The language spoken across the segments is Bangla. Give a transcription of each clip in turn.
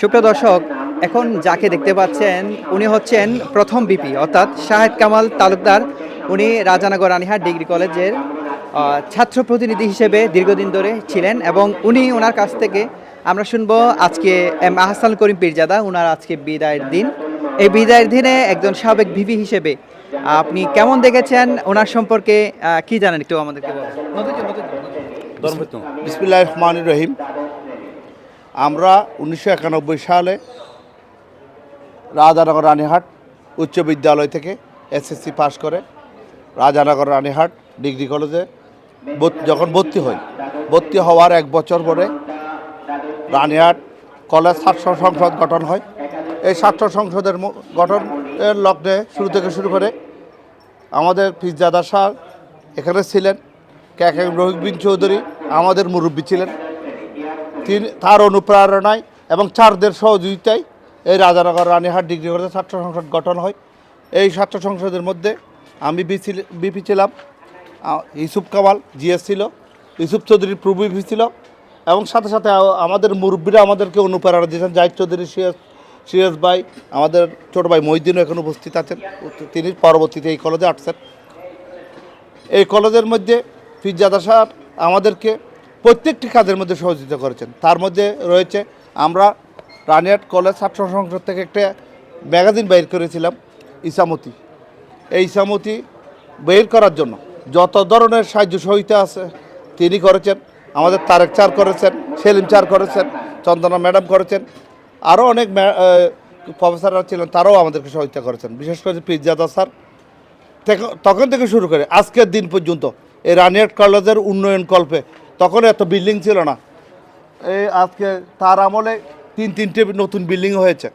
সুপ্রিয় দর্শক এখন যাকে দেখতে পাচ্ছেন উনি হচ্ছেন প্রথম বিপি অর্থাৎ শাহেদ কামাল তালুকদার। উনি রাজানগর রানীহাট ডিগ্রি কলেজের ছাত্র প্রতিনিধি হিসেবে দীর্ঘদিন ধরে ছিলেন এবং উনি ওনার কাছ থেকে আমরা শুনব আজকে এম আহসান করিম পীরজাদা ওনার আজকে বিদায়ের দিন। এই বিদায়ের দিনে একজন সাবেক ভিপি হিসেবে আপনি কেমন দেখেছেন? ওনার সম্পর্কে কি জানেন একটু আমাদেরকে বলুন। বিসমিল্লাহ রহমান রহিম। আমরা উনিশশো একানব্বই সালে রাজানগর রানীহাট উচ্চ বিদ্যালয় থেকে এসএসসি পাশ করে রাজানগর রানীহাট ডিগ্রি কলেজে যখন ভর্তি হই। ভর্তি হওয়ার এক বছর পরে রানীহাট কলেজ ছাত্র সংসদ গঠন হয়। এই ছাত্র সংসদের গঠনের লগ্নে শুরু থেকে শুরু করে আমাদের পিজ্জাদা সাহ এখানে ছিলেন ক্যাকেম রহিক বিন চৌধুরী আমাদের মুরব্বী ছিলেন। তিনি, তার অনুপ্রেরণায় এবং চারদের সহযোগিতায় এই রাজানগর রানীহাট ডিগ্রি কলেজে ছাত্র সংসদ গঠন হয়। এই ছাত্র সংসদের মধ্যে আমি বিপি ছিলাম ইউসুফ কামাল, জিএস ছিল, ইউসুফ চৌধুরী প্রভু বিপি ছিল এবং সাথে সাথে আমাদের মুরব্বীরা আমাদেরকে অনুপ্রেরণা দিয়েছেন। জাহিদ চৌধুরী, সিরাজ সিরাজ ভাই, আমাদের ছোট ভাই মহিদিনও এখন উপস্থিত আছেন। তিনি পরবর্তীতে এই কলেজে আসছেন। এই কলেজের মধ্যে ফিরজাদা স্যার আমাদেরকে প্রত্যেকটি কাজের মধ্যে সহযোগিতা করেছেন। তার মধ্যে রয়েছে, আমরা রানিয়াট কলেজ ছাত্র সংসদ থেকে একটা ম্যাগাজিন বের করেছিলাম, ইসামতি। এই ইসামতি বের করার জন্য যত ধরনের সাহায্য সহিতা আছে, তিনি করেছেন, আমাদের তারেক চার করেছেন, সেলিম চার করেছেন, চন্দনা ম্যাডাম করেছেন আরও অনেক প্রফেসররা ছিলেন, তারাও আমাদেরকে সহযোগিতা করেছেন। বিশেষ করে পিরজাদা স্যার। তখন থেকে শুরু করে আজকের দিন পর্যন্ত এই রানিয়াট কলেজের উন্নয়ন কল্পে তখন এত বিল্ডিং ছিল না। এই আজকে তার আমলে তিন তিনটে নতুন বিল্ডিং হয়েছে।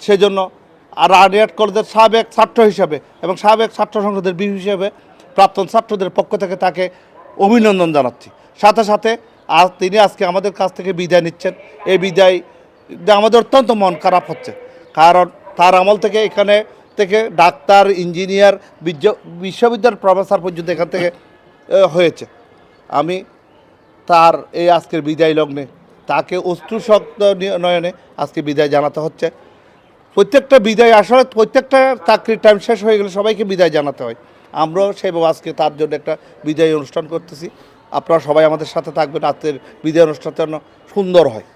সেজন্য আর রানিয়াট কলেজের সাবেক ছাত্র হিসাবে এবং সাবেক ছাত্র সংসদের বি হিসাবে প্রাক্তন ছাত্রদের পক্ষ থেকে তাকে অভিনন্দন জানাচ্ছি। সাথে সাথে আজ তিনি আজকে আমাদের কাছ থেকে বিদায় নিচ্ছেন। এই বিদায় আমাদের অত্যন্ত মন খারাপ হচ্ছে। কারণ তার আমল থেকে এখানে থেকে ডাক্তার, ইঞ্জিনিয়ার বিদ্য- বিশ্ববিদ্যালয়ের প্রফেসর পর্যন্ত এখান থেকে হয়েছে। আমি তার এই আজকের বিদায় লগ্নে, তাকে অস্ত্র শক্ত নয়নে আজকে বিদায় জানাতে হচ্ছে। প্রত্যেকটা বিদায় আসলে প্রত্যেকটা চাকরির টাইম শেষ হয়ে গেলে সবাইকে বিদায় জানাতে হয়। আমরাও সেভাবে আজকে তার জন্য একটা বিদায় অনুষ্ঠান করতেছি। আপনারা সবাই আমাদের সাথে থাকবেন। আজকের বিদায় অনুষ্ঠানটা সুন্দর হয়।